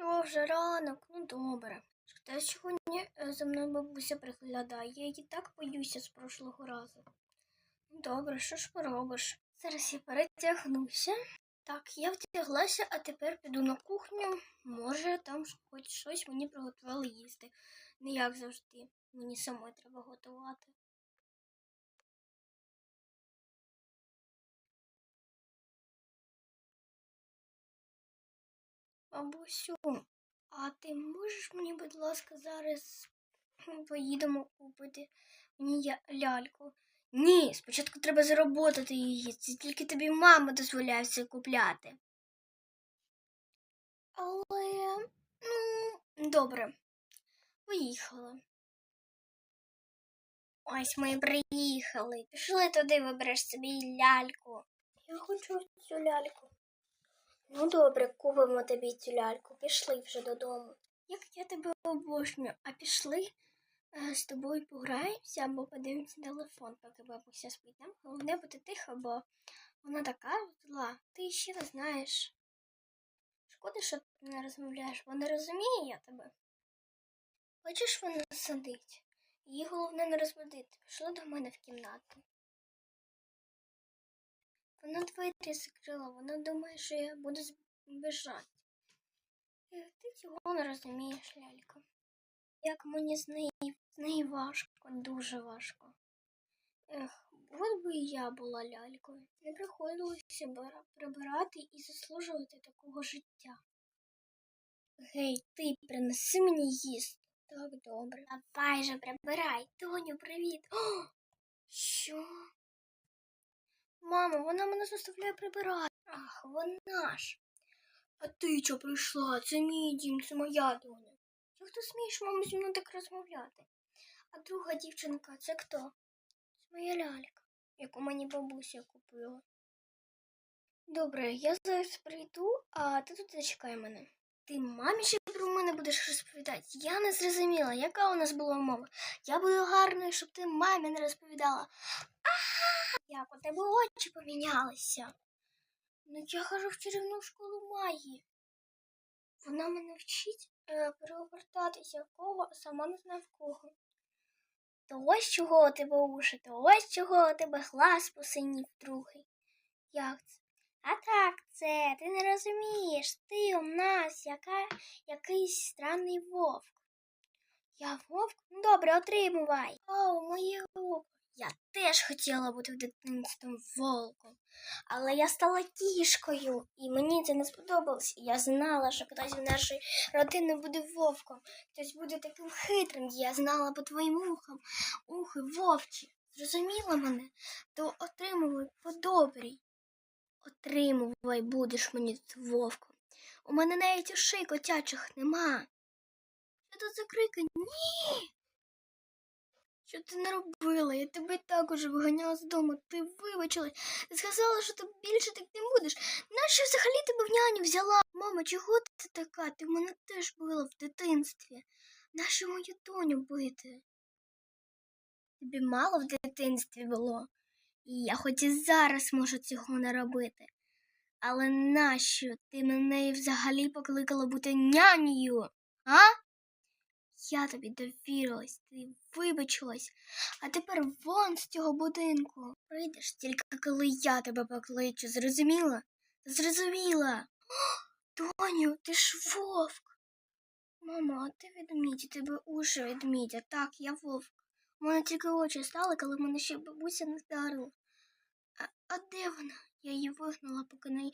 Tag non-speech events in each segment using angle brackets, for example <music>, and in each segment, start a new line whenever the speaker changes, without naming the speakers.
Що вже ранок? Ну добре. Та сьогодні е, за мною бабуся приглядає. Я її так боюся з прошлого разу. Ну добре, що ж поробиш? Зараз я перетягнуся. Так, я втяглася, а тепер піду на кухню. Може, там хоч щось мені приготували їсти. Не як завжди. Мені самой треба готувати. Бабусю, а ти можеш мені, будь ласка, зараз поїдемо купити мені ляльку? Ні, спочатку треба заработати її. Це тільки тобі мама дозволяє все купляти. Але, ну, добре, поїхали. Ось ми приїхали. Пішли туди, вибереш собі ляльку. Я хочу цю ляльку. Ну добре, купимо тобі цю ляльку. Пішли вже додому. Як я тебе обожнюю, а пішли е, з тобою пограємося або подивимося телефон, поки бабуся спить. Нам головне бути тихо, бо вона така зла. Ти ще не знаєш. Шкода, що ти не розмовляєш, бо не розуміє я тебе. Бачиш, вона сидить. Її головне не розбудити. Пішла до мене в кімнату. Вона двері закрила, вона думає, що я буду збіжати. Ех, Ти цього не розумієш, лялька. Як мені з неї, з неї важко, дуже важко. Ех, от би і я була лялькою. Не приходилося прибирати і заслужувати такого життя. Гей, ти принеси мені їсти. Так, добре. Давай же прибирай. Тоню, привіт. О, що? Мамо, вона мене заставляє прибирати. Ах, вона ж. А ти чого прийшла? Це мій дім, це моя доня. Як ти смієш, мамо, зі мною так розмовляти? А друга дівчинка це хто? Це моя лялька, яку мені бабуся купила. Добре, я зараз прийду, а ти тут зачекай мене. Ти мамі ще про мене будеш розповідати? Я не зрозуміла, яка у нас була мова. Я буду гарною, щоб ти мамі не розповідала. Як у тебе очі помінялися? Ну я хожу в чарівну школу магії. Вона мене вчить е, переобертатися в кого, а сама не знаю в кого. То ось чого у тебе уші, то ось чого у тебе глаз посинів другий. Як це? А так це, ти не розумієш. Ти у нас яка, якийсь странний вовк. Я вовк? Ну добре, отримувай. О, моє око. Я теж хотіла бути в дитинстві волком, але я стала кішкою, і мені це не сподобалось. Я знала, що хтось в нашої родини буде вовком, хтось буде таким хитрим. Я знала по твоїм ухам, ухи вовчі. Зрозуміла мене? То отримувай по добрій. Отримувай будеш мені тут вовком. У мене навіть ушей котячих нема. Що тут за крики? Ні. Що ти не робила? Я тебе також виганяла з дому. Ти вибачилась. Ти сказала, що ти більше так не будеш. Нащо взагалі тебе в няню взяла? Мама, чого ти така? Ти мене теж била в дитинстві. Нащо мою доню бити? Тобі мало в дитинстві було, і я хоч і зараз можу цього не робити. Але нащо ти мене взагалі покликала бути нянею? А? Я тобі довірилась, ти вибачилась, а тепер вон з цього будинку. Прийдеш тільки коли я тебе покличу, зрозуміла? Зрозуміла. О, <gasps> Доню, ти ж вовк. Мама, а ти ведмідь, тебе уші ведмідь, а так, я вовк. У мене тільки очі стали, коли мене ще бабуся не вдарила. А, а де вона? Я її вигнала, поки не, я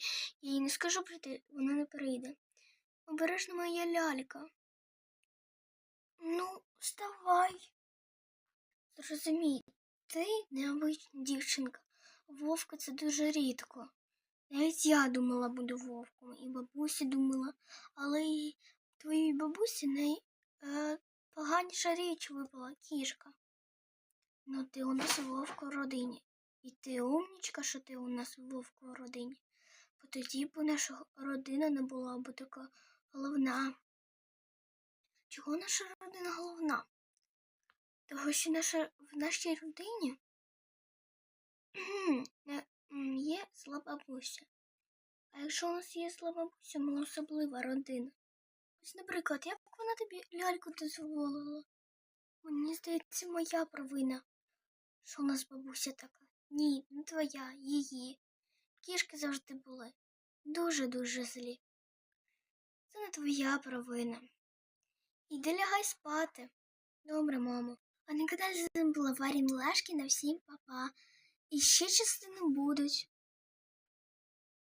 їй не скажу прийти, вона не прийде. Обережно моя лялька. Ну, вставай. Зрозумій, ти необична дівчинка. Вовка це дуже рідко. Навіть я думала, буду вовком, і бабуся думала, але й твоїй бабусі най е, річ випала кішка. Ну, ти у нас вовк у родині. І ти умнічка, що ти у нас вовк у родині. Бо тоді б наша родина не була б така головна. Чого наша родина головна? Того, що наша, в нашій родині є зла бабуся. А якщо у нас є зла бабуся, ми особлива родина. Ось, наприклад, як вона тобі ляльку дозволила? Мені здається, моя провина. Що у нас бабуся така? Ні, не твоя, її. Кішки завжди були дуже-дуже злі. Це не твоя провина. Іди лягай спати. Добре, мамо. А не кидай з ним була Милашки на всім папа. І ще частини будуть.